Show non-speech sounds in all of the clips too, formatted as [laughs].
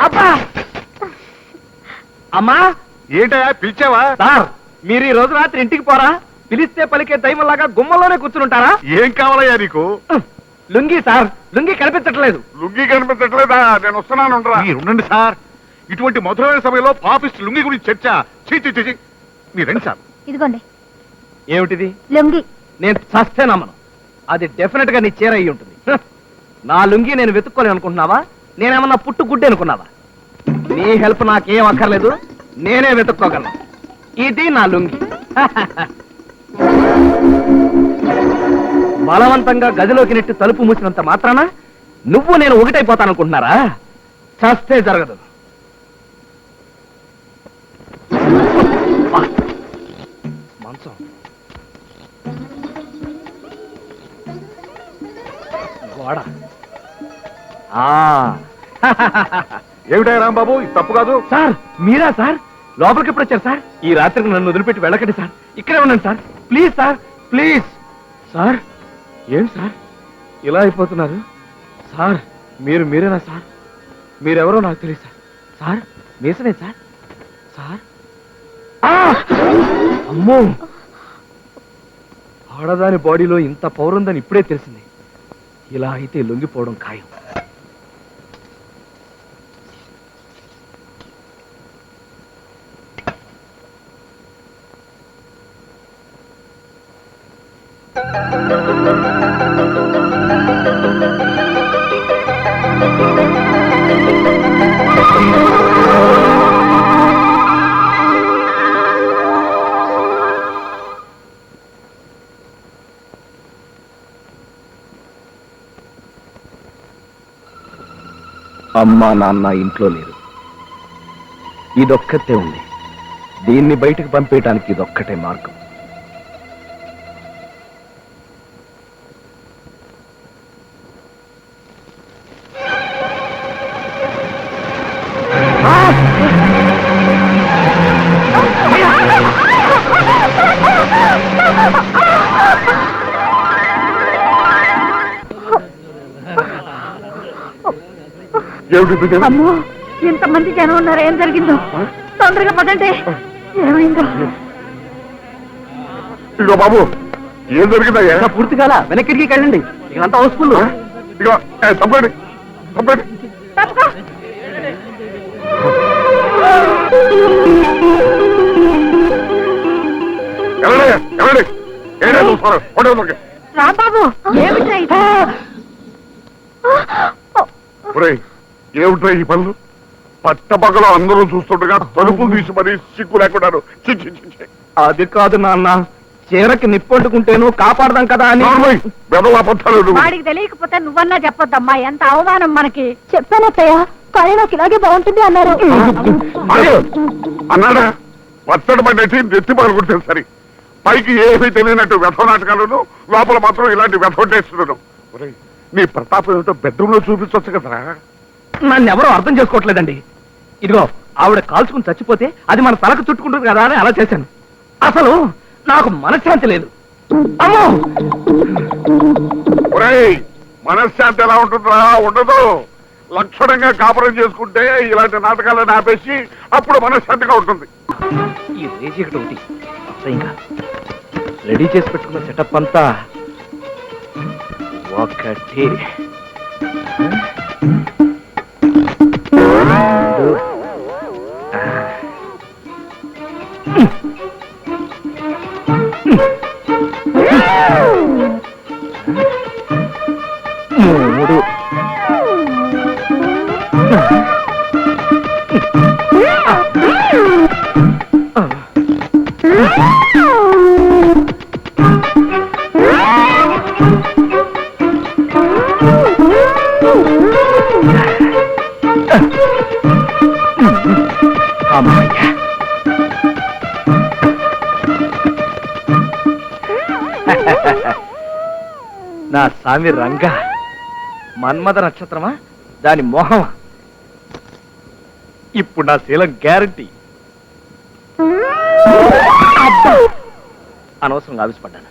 అబ్బా! అమ్మా! ఏంటయ్యా పిలిచావా? సార్ మీరు ఈ రోజు రాత్రి ఇంటికి పోరా? పిలిస్తే పలికే దైవంలాగా గుమ్మలోనే కూర్చుంటారా ఏం కావాలయ్యా నీకు? లుంగి సార్. లుంగి కనిపించట్లేదు. లుంగి కనిపించట్లేదా? నేను వస్తున్నాను ఉండండి సార్. ఇటువంటి మధురమైన సమయంలో పాపిస్ట్ లుంగి గురించి చర్చ. చీ చీ, చీ, చీ. మీరు రండి సార్. ఇదిగోండి. ఏమిటిది? లొంగి. నేను చస్తే నమ్మను. అది డెఫినెట్గా నీ చీర అయి ఉంటుంది. నా లుంగి నేను వెతుక్కోలేను అనుకుంటున్నావా? నేనేమన్నా పుట్టు గుడ్డి అనుకున్నావా? నీ హెల్ప్ నాకేం అక్కర్లేదు నేనే వెతుక్కోగలను. ఇది నా లుంగి. బలవంతంగా గదిలోకి నెట్టి తలుపు మూసినంత మాత్రాన నువ్వు నేను ఒకటైపోతాననుకుంటున్నారా? చస్తే జరగదు. మంచం. గోడ ఆ. [laughs] ఏమిటయ్యా రాంబాబు? ఇది తప్పు కాదు. సార్ మీరా సార్? లోపలికి ఎప్పుడు వచ్చారు సార్? ఈ రాత్రికి నన్ను వదిలిపెట్టి వెళ్ళకండి సార్. ఇక్కడే ఉండండి sir. Please sir please. Sir ఏం సార్? ఇలా అయిపోతున్నారు. సార్ మీరు మీరేనా సార్? మీరెవరో నాకు తెలియదు సార్. సార్ మీసనే సార్? సార్! అమ్మో! ఆడదాని బాడీలో ఇంత పౌరుందని ఇప్పుడే తెలిసింది. ఇలా అయితే లొంగిపోవడం ఖాయం. అమ్మా నాన్న ఇంట్లో లేరు. ఇదొక్కతే ఉంది. దీన్ని బయటకు పంపేయడానికి ఇదొక్కటే మార్గం. ఏమిటి? అమ్మో ఇంతమంది జనం ఉన్నారు ఏం జరిగిందో? తొందరగా పదండి. ఏమైందో? ఇదిగో బాబు ఏం జరిగిందయ్యా? ఇంకా పూర్తి కాల వెనక్కి వెళ్ళండి ఇదంతా హౌస్ఫుల్ ఇదిగో ఏ, తప్పండి తప్పండి రాంబాబు ఏమిట్రా ఏమిట్రా ఈ పనులు? పట్టపగలు అందరూ చూస్తుండగా తలుపులు తీసి మరీ సిగ్గు లేకున్నారు చి, చి, చి, చి. అది కాదు నాన్న. చీరకి నిప్పంటుకుంటేను కాపాడదాం కదా అని. వాడికి తెలియకపోతే నువ్వన్నా చెప్పొద్దమ్మా. ఎంత అవమానం మనకి. చెప్పానత్తయ్య కానీ నాకు ఇలాగే బాగుంటుంది అన్నారు. అన్నాడా? పచ్చడి పడినట్టు నెత్తి పలుకుంటే సరే. పైకి ఏమీ తెలియనట్టు వ్యథ నాటకాలను లోపల మాత్రం ఇలాంటి వ్యథ టేస్తున్నాను ఒరేయ్, నీ ప్రతాపం ఏమిటో బెడ్రూమ్లో చూపించవచ్చు కదరా. నన్ను ఎవరో అర్థం చేసుకోవట్లేదండి. ఇదిగో ఆవిడ కాల్చుకుని చచ్చిపోతే అది మన తలకు చుట్టుకుంటుంది కదా అని అలా చేశాను. అసలు నాకు మనశ్శాంతి లేదు. అమ్మో! ఒరేయ్ మనశ్శాంతి ఎలా ఉంటుందిరా? ఉండదు. లక్షణంగా కాపురం చేసుకుంటే ఇలాంటి నాటకాలను ఆపేసి అప్పుడు మనశ్శాంతిగా ఉంటుంది. ఈ రేజీకటి ఒకటి. అసహ్యంగా. రెడీ చేసి పెట్టుకున్న సెటప్ అంతా ఒకటి అమ్మయ్య. నా స్వామి రంగ మన్మథ నక్షత్రమా? దాని మోహమా? ఇప్పుడు నా శీలం గ్యారంటీ. అనవసరంగా ఆవిష్పడ్డాను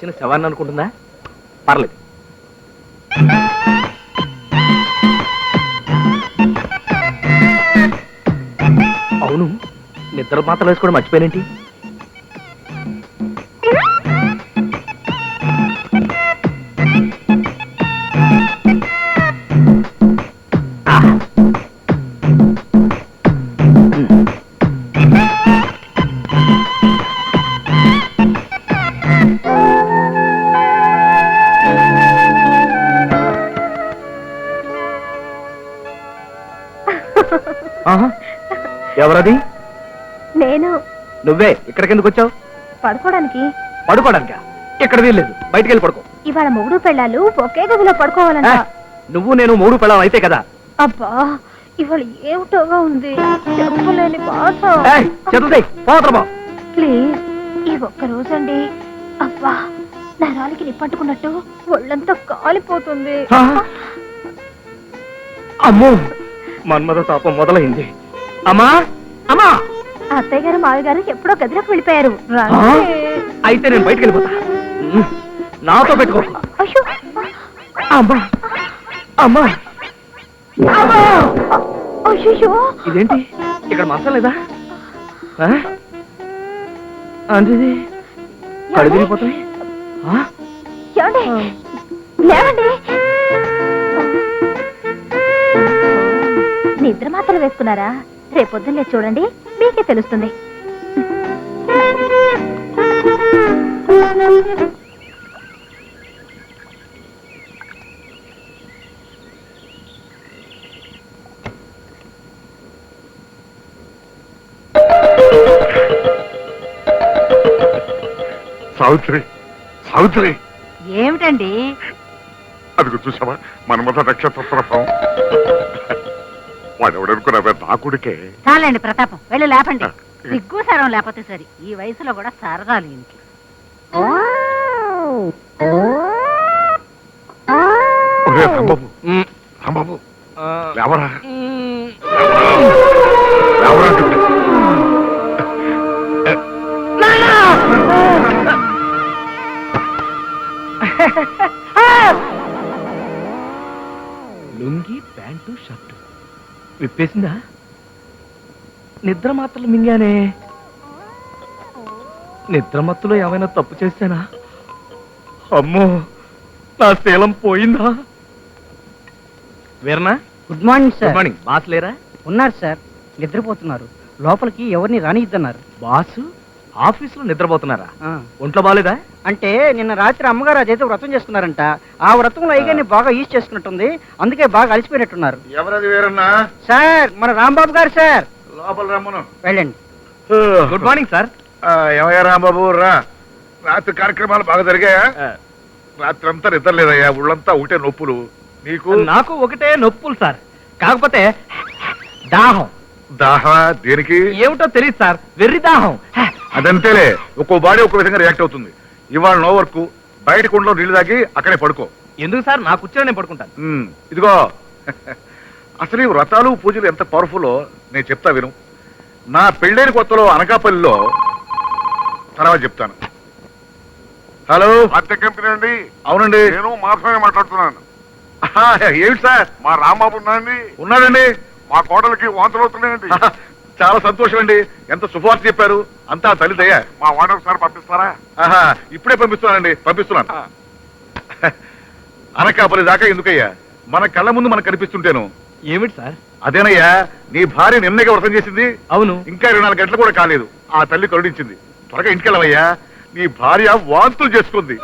చచ్చిన శవాన్ని అనుకుంటుందా? పర్లేదు. అవును నిద్ర మాత్రం వేసుకోవడం మర్చిపోయినేంటి? ఇక్కడికి ఎందుకు వచ్చావు? పడుకోవడానికి. పడుకోవడానికా? ఇక్కడ వీల్లేదు. బయటికి వెళ్ళి పడుకో. ఇవాళ మూడు పెళ్ళాలు ఒకే గదిలో పడుకోవాలంట. నువ్వు నేను మూడు పెళ్ళం అయితే కదా? అబ్బా ఇవాళ ఏమిటోగా ఉంది? చెప్పలేని బాధ. చదువుతాయి పోతరమా ప్లీజ్ ఈ ఒక్క రోజండి. అబ్బా నరాలకి నిప్పట్టుకున్నట్టు ఒళ్ళంతా కాలిపోతుంది? అమ్మో మన్మథ తాపం మొదలైంది. అమ్మా అమ్మా! అత్తయ్య గారు మావి గారు ఎప్పుడో గదిలోకి వెళ్ళిపోయారు. అయితే నేను బయటికి వెళ్ళిపోతా. నాతో పెట్టుకో. అమ్మా. అమ్మా. ఇదేంటి? ఇక్కడ మంచం లేదా? ఆ? అంటే కళ్ళు లేవండి. నిద్ర మాత్రలు వేసుకున్నారా? రేపొద్దున్నే చూడండి. మీకే తెలుస్తుంది. సావిత్రి సావిత్రి. ఏమిటండి? అది చూసావా? మన్మథ నక్షత్ర ప్రభావం నా కొడుకే. చాలండి ప్రతాపం. వెళ్ళి లేపండి. సిగ్గు సరం లేకపోతే సరి. ఈ వయసులో కూడా సరదాలు ఇంటికి. ఒరే రాంబాబు. ఉమ్, రాంబాబు. ఆ, లేవరా. ఉమ్. లేవరా అంటుంటే. Lungi pant shirt. విప్పేసిందా? నిద్ర మాత్రలు మింగానే. నిద్ర మత్తులో ఏమైనా తప్పు చేశానా అమ్మో నా శీలం పోయిందా? వీరనా? Good morning good sir morning. Boss లేరా? ఉన్నారు సార్. నిద్రపోతున్నారు. లోపలికి ఎవరిని రానిద్దన్నారు బాసు? ఆఫీసులో నిద్రపోతున్నారా? ఒంట్లో బాలేదా? అంటే నిన్న రాత్రి అమ్మగారు అదైతే వ్రతం చేసుకున్నారంట ఆ వ్రతంలో అయ్యగారిని బాగా యూజ్ చేసుకున్నట్టుంది. అందుకే బాగా అలసిపోయినట్టున్నారు. ఎవరది వేరన్నా? సార్ మన రాంబాబు గారు సార్. లోపల రమ్మను. వెళ్ళండి. Good morning sir. ఏమయ్యా రాంబాబు రా. రాత్రి కార్యక్రమాలు బాగా జరిగాయా? రాత్రి అంతా నిద్ర లేదయ్యా ఒళ్ళంతా ఒకటే నొప్పులు. నీకు? నాకు ఒకటే నొప్పులు సార్. కాకపోతే దాహం. దాహ దేనికి? ఏమిటో తెలియదు సార్. వెర్రి దాహం. అదంతేలే ఒక్కో బాడీ ఒక్కో విధంగా రియాక్ట్ అవుతుంది. ఇవాళ నో వర్క్ బయట కుండలో నీళ్ళు తాగి అక్కడే పడుకో. ఎందుకు సార్? నా కూర్చొని నేను పడుకుంటాను. ఉమ్, ఇదిగో. అసలు ఈ వ్రతాలు పూజలు ఎంత పవర్ఫుల్లో నేను చెప్తా విను. నా పెళ్ళైన కొత్తలో అనకాపల్లిలో తర్వాత చెప్తాను. హలో? అద్దె కంపెనీ అండి. అవునండి. నేను మాత్రమే మాట్లాడుతున్నాను. ఆహా, ఏమిటి సార్? మా రాంబాబు ఉన్నాండి ఉన్నాడండి. మా కోడలికి వాంతులు అవుతున్నాయండి చాలా సంతోషం అండి ఎంత శుభవార్త చెప్పారు. అంతా తల్లి దయ మా వాడు ఒకసారి పంపిస్తారా? ఆహా ఇప్పుడే పంపిస్తున్నానండి. పంపిస్తున్నాను. అనకాపల్లి దాకా ఎందుకయ్యా? మన కళ్ళ ముందు మనకు కనిపిస్తుంటేను. ఏమిటి సార్? అదేనయ్యా నీ భార్య నిన్నగా వ్రతం చేసింది. అవును. ఇంకా ఇరవై నాలుగు గంటలు కూడా కాలేదు. ఆ తల్లి కరుణించింది. త్వరగా ఇంటికెళ్ళవయ్యా నీ భార్య వాంతులు చేసుకుంది.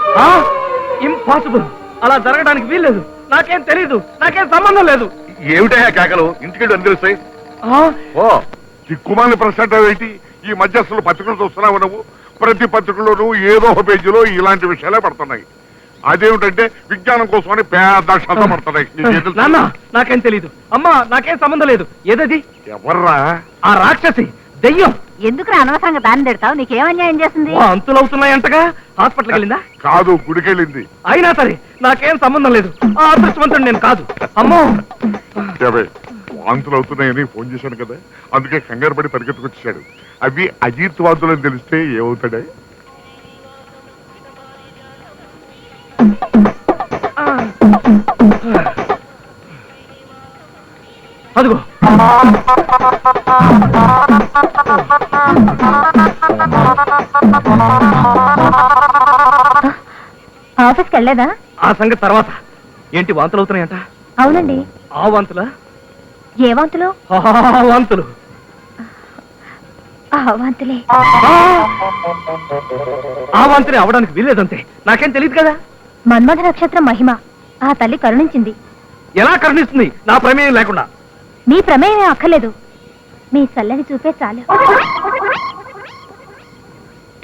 ఇంపాసిబుల్ అలా జరగడానికి వీల్లేదు. నాకేం తెలీదు. నాకేం సంబంధం లేదు. ఏమిటయ్యా కేకలు? ఇంటికెళ్ళి అని తెలుస్తాయి. ఆ, ఓ దిక్కుమాలిన ప్రశ్న ఏంటి? ఈ మధ్య అసలు పత్రికలు చూస్తున్నావు నువ్వు? ప్రతి పత్రికలోనూ ఏదో ఒక పేజీలో ఇలాంటి విషయాలే పడుతున్నాయి. అదేమిటంటే విజ్ఞానం కోసమని పెద్ద అక్షరాలతో పడుతున్నాయి. నీకేం తెలీదు. అమ్మా నాకేం సంబంధం లేదు. ఏదది? ఎవర్రా? ఆ రాక్షసి దెయ్యం. ఎందుకు అనవసరంగా దాన్ని తిడతావు నీకేం అన్యాయం చేసింది? అంతులు అవుతున్నాయంటగా? హాస్పిటల్కి వెళ్ళిందా? కాదు గుడికెళ్ళింది. అయినా సరే నాకేం సంబంధం లేదు. ఆ అదృష్టవంతుడు నేను కాదు. అమ్మో! వాంతులు అవుతున్నాయని ఫోన్ చేశాను కదా. అందుకే కంగారు పడి పరిగెత్తుకొచ్చాడు అవి అజీత్ వాంతులు అని తెలిస్తే ఏమవుతాడే? అదిగో. ఆఫీస్కి వెళ్ళలేదా? ఆ సంగతి తర్వాత. ఏంటి వాంతులు అవుతున్నాయంట అవునండి. ఆ వాంతులా? ఏ వాంతులు? ఆ వాంతులు. ఆ వాంతులే. ఆ వాంతుని అవడానికి వీల్లేదంతే. నాకేం తెలియదు కదా? మన్మథ నక్షత్రం మహిమ. ఆ తల్లి కరుణించింది. ఎలా కరుణిస్తుంది? నా ప్రమేయం లేకుండా. మీ ప్రమేయం ఏం అక్కర్లేదు. మీ చల్లని చూపే చాలు.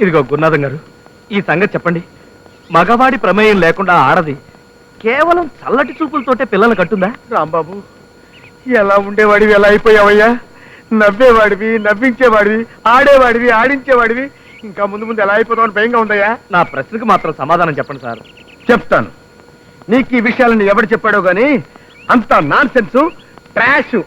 ఇదిగో గురునాథం గారు ఈ సంగతి చెప్పండి. మగవాడి ప్రమేయం లేకుండా ఆడది కేవలం చల్లటి చూపులతోటే పిల్లలు కట్టుందా రాంబాబు ఎలా ఉండేవాడివి ఎలా అయిపోయావయ్యా? నవ్వేవాడివి నవ్వించేవాడివి ఆడేవాడివి ఆడించేవాడివి. ఇంకా ముందు ముందు ఎలా అయిపోతామని భయంగా ఉందయ్యా? నా ప్రశ్నకు మాత్రం సమాధానం చెప్పండి సార్. చెప్తాను. నీకు ఈ విషయాలను ఎవడు చెప్పాడో గాని అంత నాన్ సెన్స్ ట్రాష్